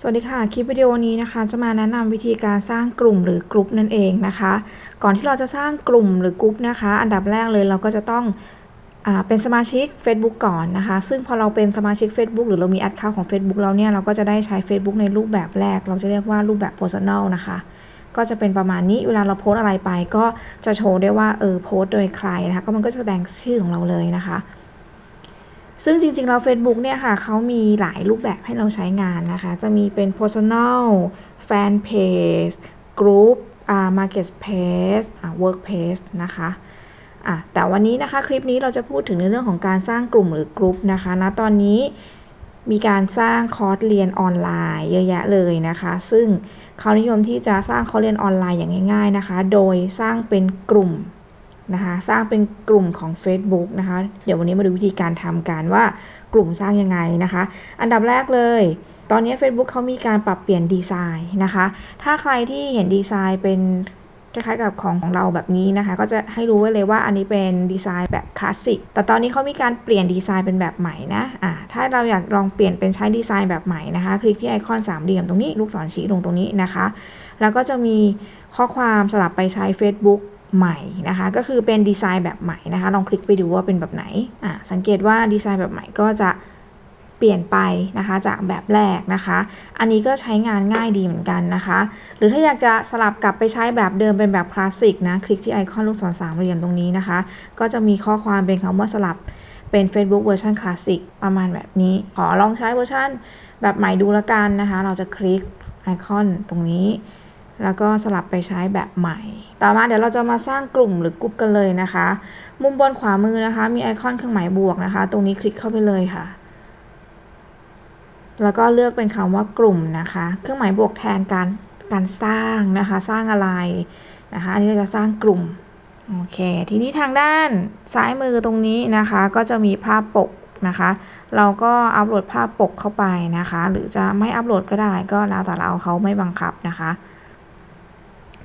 สวัสดีค่ะ คลิปวิดีโอนี้นะคะ จะมาแนะนำวิธีการสร้างกลุ่มหรือกลุ่มนั่นเองนะคะ ก่อนที่เราจะสร้างกลุ่มหรือกลุ่มนะคะ อันดับแรกเลยเราก็จะต้องอเป็นสมาชิก Facebook ก่อนนะคะ ซึ่งพอเราเป็นสมาชิก Facebook หรือเรามีแอดเคาท์ของ Facebook แล้วเนี่ยเราก็จะได้ใช้ Facebook ในรูปแบบแรก เราจะเรียกว่ารูปแบบ Personal นะคะ ก็จะเป็นประมาณนี้เวลาเราโพสต์อะไรไป ก็จะโชว์ได้ว่าเออโพสต์โดยใครนะคะก็มันก็จะแสดงชื่อของเราเลยนะคะ ซึ่งจริงๆเรา Facebook เนี่ยค่ะเขามีหลายรูปแบบให้เราใช้งานนะคะ จะมีเป็น personal fan page group อ่า marketplace อ่า workplace นะคะอะแต่วันนี้นะคะคลิปนี้เราจะพูดถึงในเรื่องของการสร้างกลุ่มหรือกลุ่มนะคะณตอนนี้มีการสร้างคอร์สเรียนออนไลน์เยอะแยะเลยนะคะ ซึ่งเขานิยมที่จะสร้างคอร์สเรียนออนไลน์อย่างง่าย ๆนะคะ โดยสร้างเป็นกลุ่ม นะคะสร้างเป็นกลุ่มของ Facebook นะคะเดี๋ยววันนี้มาดูวิธีการทำกันว่ากลุ่มสร้างยังไงนะคะ อันดับแรกเลย ตอนนี้ Facebook เขามีการปรับเปลี่ยนดีไซน์นะคะ ถ้าใครที่เห็นดีไซน์เป็นคล้ายๆกับของของเราแบบนี้นะคะ ก็จะให้รู้ไว้เลยว่าอันนี้เป็นดีไซน์แบบคลาสสิก แต่ตอนนี้เขามีการเปลี่ยนดีไซน์เป็นแบบใหม่นะอ่าถ้าเราอยากลองเปลี่ยนเป็นใช้ดีไซน์แบบใหม่นะคะ คลิกที่ไอคอนสามเหลี่ยมตรงนี้ ลูกศรชี้ลงตรงนี้นะคะ แล้วก็จะมีข้อความสลับไปใช้ Facebook ใหม่นะคะ ก็คือเป็นดีไซน์แบบใหม่นะคะ ลองคลิกไปดูว่าเป็นแบบไหนอ่าสังเกตว่าดีไซน์แบบใหม่ก็จะเปลี่ยนไปนะคะจากแบบแรกนะคะ อันนี้ก็ใช้งานง่ายดีเหมือนกันนะคะ หรือถ้าอยากจะสลับกลับไปใช้แบบเดิมเป็นแบบคลาสสิกนะ คลิกที่ไอคอนลูกศรสามเหลี่ยมตรงนี้นะคะ ก็จะมีข้อความเป็นคำว่าสลับเป็น Facebook เวอร์ชันคลาสสิกประมาณแบบนี้ ขอลองใช้เวอร์ชันแบบใหม่ดูละกันนะคะ เราจะคลิกไอคอนตรงนี้ แล้วก็สลับไปใช้แบบใหม่ ต่อมาเดี๋ยวเราจะมาสร้างกลุ่มหรือกลุ่มกันเลยนะคะ มุมบนขวามือนะคะ มีไอคอนเครื่องหมายบวกนะคะ ตรงนี้คลิกเข้าไปเลยค่ะ แล้วก็เลือกเป็นคำว่ากลุ่มนะคะ เครื่องหมายบวกแทนการการสร้างนะคะ สร้างอะไรนะคะ อันนี้เราจะสร้างกลุ่ม โอเค ทีนี้ทางด้านซ้ายมือตรงนี้นะคะ ก็จะมีภาพปกนะคะ เราก็อัปโหลดภาพปกเข้าไปนะคะ หรือจะไม่อัปโหลดก็ได้ ก็แล้วแต่เราเขาไม่บังคับนะคะ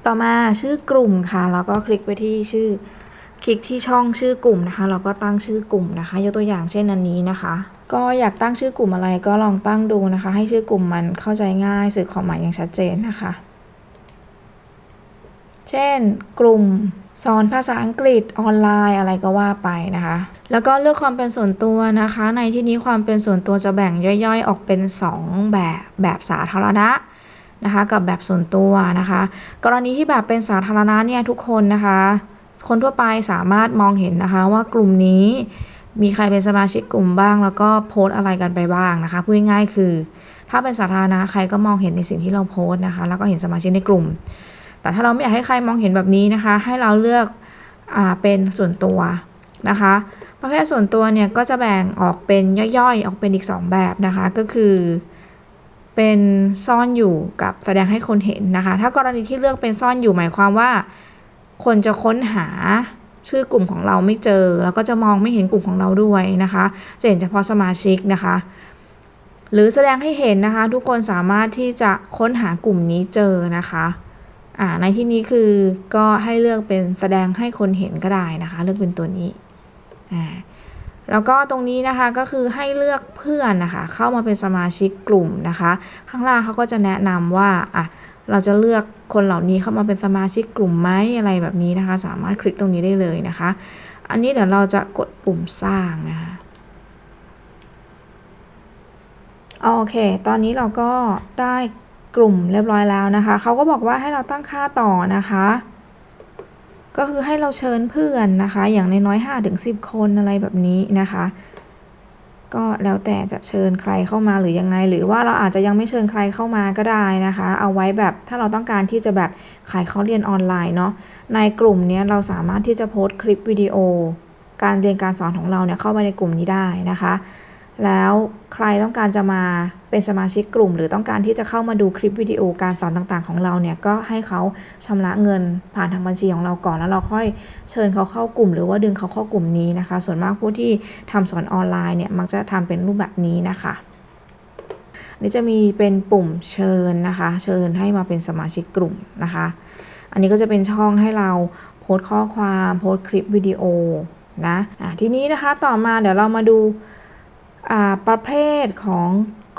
ต่อมาชื่อกลุ่มค่ะ แล้วก็คลิกไปที่ชื่อ คลิกที่ช่องชื่อกลุ่มนะคะ เราก็ตั้งชื่อกลุ่มนะคะ ยกตัวอย่างเช่นอันนี้นะคะ ก็อยากตั้งชื่อกลุ่มอะไรก็ลองตั้งดูนะคะ ให้ชื่อกลุ่มมันเข้าใจง่ายสื่อความหมายอย่างชัดเจนนะคะ เช่น กลุ่มสอนภาษาอังกฤษออนไลน์อะไรก็ว่าไปนะคะ แล้วก็เลือกความเป็นส่วนตัวนะคะ ในที่นี้ความเป็นส่วนตัวจะแบ่งย่อยๆ ออกเป็น 2 แบบ แบบสาธารณะ นะคะ กับแบบส่วนตัวนะคะ กรณีที่แบบเป็นสาธารณะเนี่ยทุกคนนะคะ คนทั่วไปสามารถมองเห็นนะคะว่ากลุ่มนี้มีใครเป็นสมาชิกกลุ่มบ้าง แล้วก็โพสต์อะไรกันไปบ้างนะคะพูดง่ายๆคือ ถ้าเป็นสาธารณะใครก็มองเห็นในสิ่งที่เราโพสต์นะคะ แล้วก็เห็นสมาชิกในกลุ่ม แต่ถ้าเราไม่อยากให้ใครมองเห็นแบบนี้นะคะ ให้เราเลือกอ่าเป็นส่วนตัวนะคะ ประเภทส่วนตัวเนี่ยก็จะแบ่งออกเป็นย่อยๆ ออกเป็นอีก 2 แบบนะคะ ก็คือ เป็นซ่อนอยู่กับแสดงให้คนเห็นนะคะ ถ้ากรณีที่เลือกเป็นซ่อนอยู่หมายความว่า คนจะค้นหาชื่อกลุ่มของเราไม่เจอ แล้วก็จะมองไม่เห็นกลุ่มของเราด้วยนะคะ จะเห็นเฉพาะสมาชิกนะคะ หรือแสดงให้เห็นนะคะ ทุกคนสามารถที่จะค้นหากลุ่มนี้เจอนะคะอ่าในที่นี้คือก็ให้เลือกเป็นแสดงให้คนเห็นก็ได้นะคะ เลือกเป็นตัวนี้อ่า แล้วก็ตรงนี้นะคะก็คือให้เลือกเพื่อนนะคะ เข้ามาเป็นสมาชิกกลุ่มนะคะ ข้างล่างเขาก็จะแนะนำว่าอะเราจะเลือกคนเหล่านี้เข้ามาเป็นสมาชิกกลุ่มไหมอะไรแบบนี้นะคะ สามารถคลิกตรงนี้ได้เลยนะคะ อันนี้เดี๋ยวเราจะกดปุ่มสร้างนะคะโอเค ตอนนี้เราก็ได้กลุ่มเรียบร้อยแล้วนะคะ เขาก็บอกว่าให้เราตั้งค่าต่อนะคะ ก็คือให้เราเชิญเพื่อนนะคะ อย่างน้อยๆห้าถึงสิบคนอะไรแบบนี้นะคะ ก็แล้วแต่จะเชิญใครเข้ามาหรือยังไง หรือว่าเราอาจจะยังไม่เชิญใครเข้ามาก็ได้นะคะ เอาไว้แบบถ้าเราต้องการที่จะแบบขายเขาเรียนออนไลน์เนาะในกลุ่มนี้เราสามารถที่จะโพสต์คลิปวิดีโอ การเรียนการสอนของเราเนี่ยเข้าไปในกลุ่มนี้ได้นะคะ แล้วใครต้องการจะมาเป็นสมาชิกกลุ่ม หรือต้องการที่จะเข้ามาดูคลิปวิดีโอการสอนต่างๆ ของเราเนี่ยก็ให้เขาชำระเงินผ่านทางบัญชีของเราก่อนแล้วเราค่อยเชิญเขาเข้ากลุ่ม หรือว่าดึงเขาเข้ากลุ่มนี้นะคะ ส่วนมากผู้ที่ทำสอนออนไลน์เนี่ยมักจะทำเป็นรูปแบบนี้นะคะนี่จะมีเป็นปุ่มเชิญนะคะ เชิญให้มาเป็นสมาชิกกลุ่มนะคะ อันนี้ก็จะเป็นช่องให้เราโพสต์ข้อความโพสต์คลิปวิดีโอนะะทีนี้นะคะต่อมาเดี๋ยวเรามาดู ประเภทของ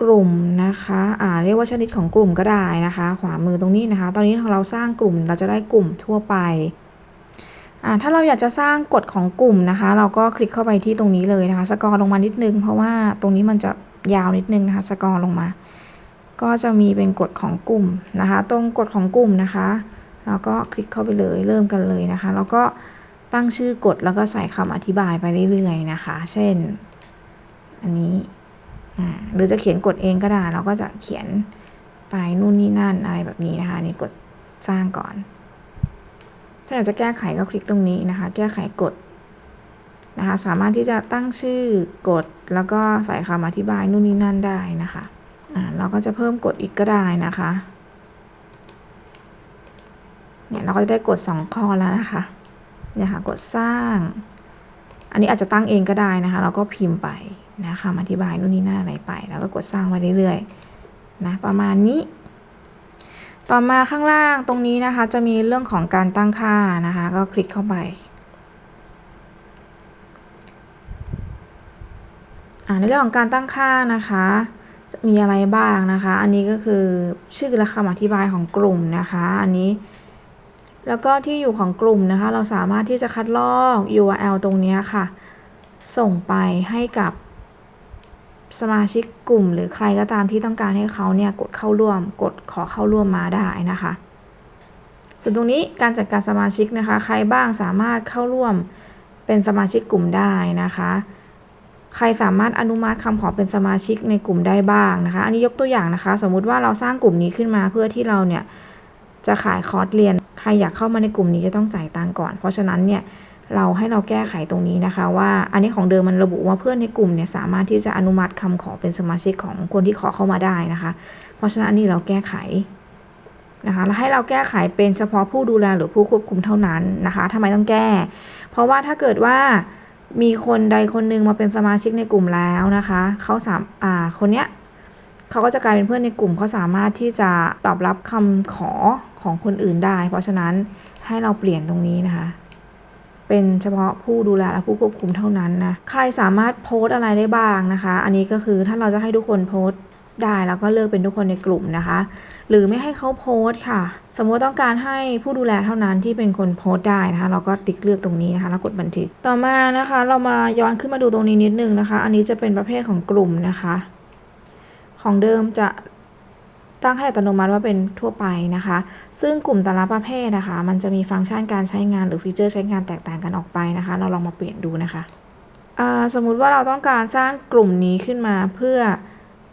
กลุ่มนะคะอ่าเรียกว่าชนิดของกลุ่มก็ได้นะคะ ขวามือตรงนี้นะคะ ตอนนี้เราสร้างกลุ่มเราจะได้กลุ่มทั่วไปอ่าถ้าเราอยากจะสร้างกฎของกลุ่มนะคะ เราก็คลิกเข้าไปที่ตรงนี้เลยนะคะ สกอร์ลงมานิดนึง เพราะว่าตรงนี้มันจะยาวนิดนึงนะคะ สกอร์ลงมา ก็จะมีเป็นกฎของกลุ่มนะคะ ตรงกฎของกลุ่มนะคะเราก็คลิกเข้าไปเลยเริ่มกันเลยนะคะ แล้วก็ตั้งชื่อกฎแล้วก็ใส่คำอธิบายไปเรื่อยๆนะคะ เช่น อันนี้หรือจะเขียนกฎเองก็ได้ เราก็จะเขียนไปนู่นนี่นั่นอะไรแบบนี้นะคะนี่กดสร้างก่อน ถ้าอยากจะแก้ไขก็คลิกตรงนี้นะคะ แก้ไขกฎนะคะสามารถที่จะตั้งชื่อกฎแล้วก็ใส่คำอธิบายนู่นนี่นั่นได้นะคะอ่าเราก็จะเพิ่มกฎอีกก็ได้นะคะเนี่ยเราก็จะได้กฎ2ข้อแล้วนะคะเนี่ยค่ะกดสร้าง อันนี้อาจจะตั้งเองก็ได้นะคะ เราก็พิมพ์ไป นะคะอธิบายนู่นนี่นั่นอะไรไป แล้วก็กดสร้างมาเรื่อยๆนะประมาณนี้ ต่อมาข้างล่างตรงนี้นะคะ จะมีเรื่องของการตั้งค่านะคะ ก็คลิกเข้าไปในเรื่องของการตั้งค่านะคะ จะมีอะไรบ้างนะคะ อันนี้ก็คือชื่อและคำอธิบายของกลุ่มนะคะ อันนี้ แล้วก็ที่อยู่ของกลุ่มนะคะ เราสามารถที่จะคัดลอก URL ตรงนี้ค่ะ ส่งไปให้กับ สมาชิกกลุ่ม หรือใครก็ตามที่ต้องการให้เขาเนี่ยกดเข้าร่วม กดขอเข้าร่วมมาได้นะคะ ส่วนตรงนี้การจัดการสมาชิกนะคะ ใครบ้างสามารถเข้าร่วมเป็นสมาชิกกลุ่มได้นะคะ ใครสามารถอนุมัติคำขอเป็นสมาชิกในกลุ่มได้บ้างนะคะ อันนี้ยกตัวอย่างนะคะ สมมุติว่าเราสร้างกลุ่มนี้ขึ้นมาเพื่อที่เราเนี่ยจะขายคอร์สเรียน ใครอยากเข้ามาในกลุ่มนี้จะต้องจ่ายตังก่อน เพราะฉะนั้นเนี่ย เราให้เราแก้ไขตรงนี้นะคะ ว่าอันนี้ของเดิมมันระบุว่าเพื่อนในกลุ่มเนี่ยสามารถที่จะอนุมัติคำขอเป็นสมาชิกของคนที่ขอเข้ามาได้นะคะ เพราะฉะนั้นนี่เราแก้ไขนะคะแล้วให้เราแก้ไขเป็นเฉพาะผู้ดูแลหรือผู้ควบคุมเท่านั้นนะคะทำไมต้องแก้ เพราะว่าถ้าเกิดว่ามีคนใดคนหนึ่งมาเป็นสมาชิกในกลุ่มแล้วนะคะเขาสามอ่าคนเนี้ยเขาก็จะกลายเป็นเพื่อนในกลุ่มเขาสามารถที่จะตอบรับคำขอของคนอื่นได้ เพราะฉะนั้นให้เราเปลี่ยนตรงนี้นะคะ เป็นเฉพาะผู้ดูแลและผู้ควบคุมเท่านั้นนะ ใครสามารถโพสอะไรได้บ้างนะคะ อันนี้ก็คือถ้าเราจะให้ทุกคนโพสได้แล้วก็เลือกเป็นทุกคนในกลุ่มนะคะ หรือไม่ให้เขาโพสค่ะ สมมติต้องการให้ผู้ดูแลเท่านั้นที่เป็นคนโพสได้นะคะ เราก็ติ๊กเลือกตรงนี้นะคะแล้วกดบันทึกต่อมานะคะ เรามาย้อนขึ้นมาดูตรงนี้นิดนึงนะคะ อันนี้จะเป็นประเภทของกลุ่มนะคะ ของเดิมจะ ตั้งให้อัตโนมัติว่าเป็นทั่วไปนะคะ ซึ่งกลุ่มแต่ละประเภทนะคะ มันจะมีฟังก์ชันการใช้งานหรือฟีเจอร์ใช้งานแตกต่างกันออกไปนะคะ เราลองมาเปลี่ยนดูนะคะ สมมุติว่าเราต้องการสร้างกลุ่มนี้ขึ้นมาเพื่อ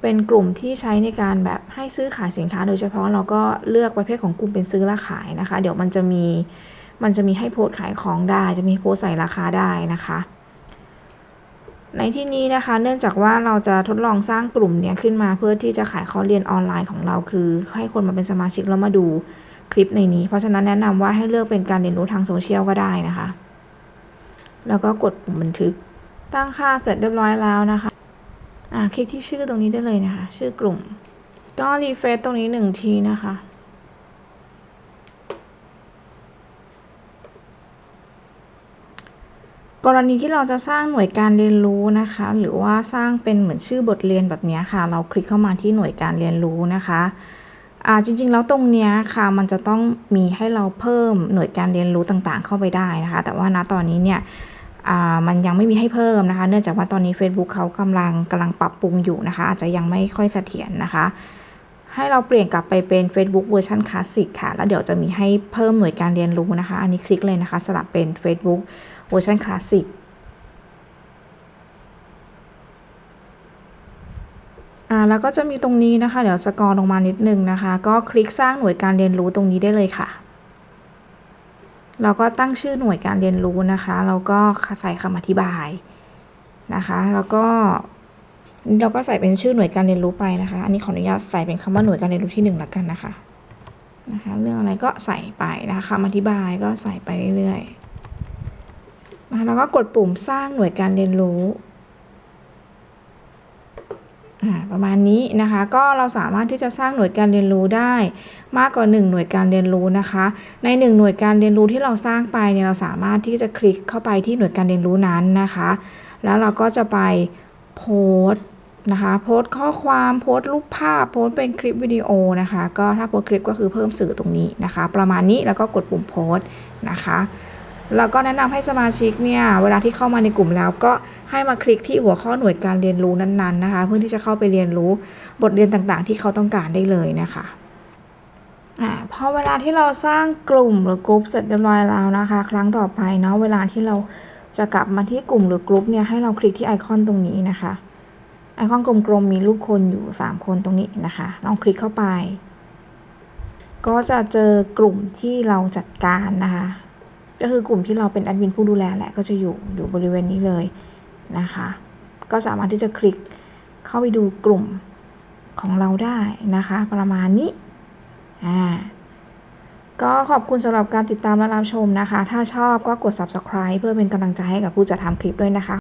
เป็นกลุ่มที่ใช้ในการแบบให้ซื้อขายสินค้า โดยเฉพาะเราก็เลือกประเภทของกลุ่มเป็นซื้อและขายนะคะ เดี๋ยวมันจะมีมันจะมีให้โพสขายของได้ จะมีโพสใส่ราคาได้นะคะ ในที่นี้นะคะ เนื่องจากว่าเราจะทดลองสร้างกลุ่มเนี้ยขึ้นมาเพื่อที่จะขายคอร์สเรียนออนไลน์ของเรา คือให้คนมาเป็นสมาชิกแล้วมาดูคลิปในนี้ เพราะฉะนั้นแนะนำว่าให้เลือกเป็นการเรียนรู้ทางโซเชียลก็ได้นะคะ แล้วก็กดปุ่มบันทึก ตั้งค่าเสร็จเรียบร้อยแล้วนะคะอ่าคลิกที่ชื่อตรงนี้ได้เลยนะคะ ชื่อกลุ่ม ก็รีเฟซตรงนี้หนึ่งทีนะคะ กรณีที่เราจะสร้างหน่วยการเรียนรู้นะคะ หรือว่าสร้างเป็นเหมือนชื่อบทเรียนแบบนี้ค่ะ เราคลิกเข้ามาที่หน่วยการเรียนรู้นะคะอ่าจริงๆ แล้วตรงนี้ค่ะมันจะต้องมีให้เราเพิ่มหน่วยการเรียนรู้ต่างๆ เข้าไปได้นะคะ แต่ว่าณตอนนี้เนี่ยมันยังไม่มีให้เพิ่มนะคะ เนื่องจากว่าตอนนี้ Facebook เขากำลังกำลังปรับปรุงอยู่นะคะ อาจจะยังไม่ค่อยเสถียรนะคะ ให้เราเปลี่ยนกลับไปเป็น Facebook เวอร์ชันคลาสสิกค่ะ แล้วเดี๋ยวจะมีให้เพิ่มหน่วยการเรียนรู้นะคะ อันนี้คลิกเลยนะคะสลับเป็น Facebook เวอร์ชันคลาสสิกอ่าแล้วก็จะมีตรงนี้นะคะ เดี๋ยวสกอร์ลงมานิดนึงนะคะ ก็คลิกสร้างหน่วยการเรียนรู้ตรงนี้ได้เลยค่ะ เราก็ตั้งชื่อหน่วยการเรียนรู้นะคะแล้วก็ใส่คำอธิบายนะคะ แล้วก็เราก็ใส่เป็นชื่อหน่วยการเรียนรู้ไปนะคะ อันนี้ขออนุญาตใส่เป็นคำว่าหน่วยการเรียนรู้ที่1ละกันนะคะ นะคะ เรื่องอะไรก็ใส่ไปนะคะคำอธิบายก็ใส่ไปเรื่อยๆ นะคะแล้วก็กดปุ่มสร้างหน่วยการเรียนรู้ประมาณนี้นะคะก็เราสามารถที่จะสร้างหน่วยการเรียนรู้ได้มากกว่า 1 หน่วยการเรียนรู้นะคะ ใน 1 หน่วยการเรียนรู้ที่เราสร้างไปเนี่ยเราสามารถที่จะคลิกเข้าไปที่หน่วยการเรียนรู้นั้นนะคะ แล้วเราก็จะไปโพสนะคะโพสข้อความโพสรูปภาพโพสเป็นคลิปวิดีโอนะคะ ก็ถ้าโพสคลิปก็คือเพิ่มสื่อตรงนี้นะคะ ประมาณนี้แล้วก็กดปุ่มโพสนะคะ แล้วก็แนะนำให้สมาชิกเนี่ยเวลาที่เข้ามาในกลุ่มแล้วก็ให้มาคลิกที่หัวข้อหน่วยการเรียนรู้นั้นๆนะคะ เพื่อที่จะเข้าไปเรียนรู้บทเรียนต่างๆ ที่เขาต้องการได้เลยนะคะอ่าพอเวลาที่เราสร้างกลุ่มหรือกลุ่มเสร็จเรียบร้อยแล้วนะคะ ครั้งต่อไปเนาะเวลาที่เราจะกลับมาที่กลุ่มหรือกลุ่มเนี่ยให้เราคลิกที่ไอคอนตรงนี้นะคะไอคอนกลมๆมีรูปคนอยู่ 3 คนตรงนี้นะคะลองคลิกเข้าไป ก็จะเจอกลุ่มที่เราจัดการนะคะ ก็คือกลุ่มที่เราเป็นแอดมินผู้ดูแลแหละก็จะอยู่อยู่บริเวณนี้เลยนะคะ ก็สามารถที่จะคลิกเข้าไปดูกลุ่มของเราได้นะคะ ประมาณนี้อ่าก็ขอบคุณสำหรับการติดตามและรับชมนะคะ ถ้าชอบก็กด subscribe เพื่อเป็นกำลังใจให้กับผู้จัดทำคลิปด้วยนะคะ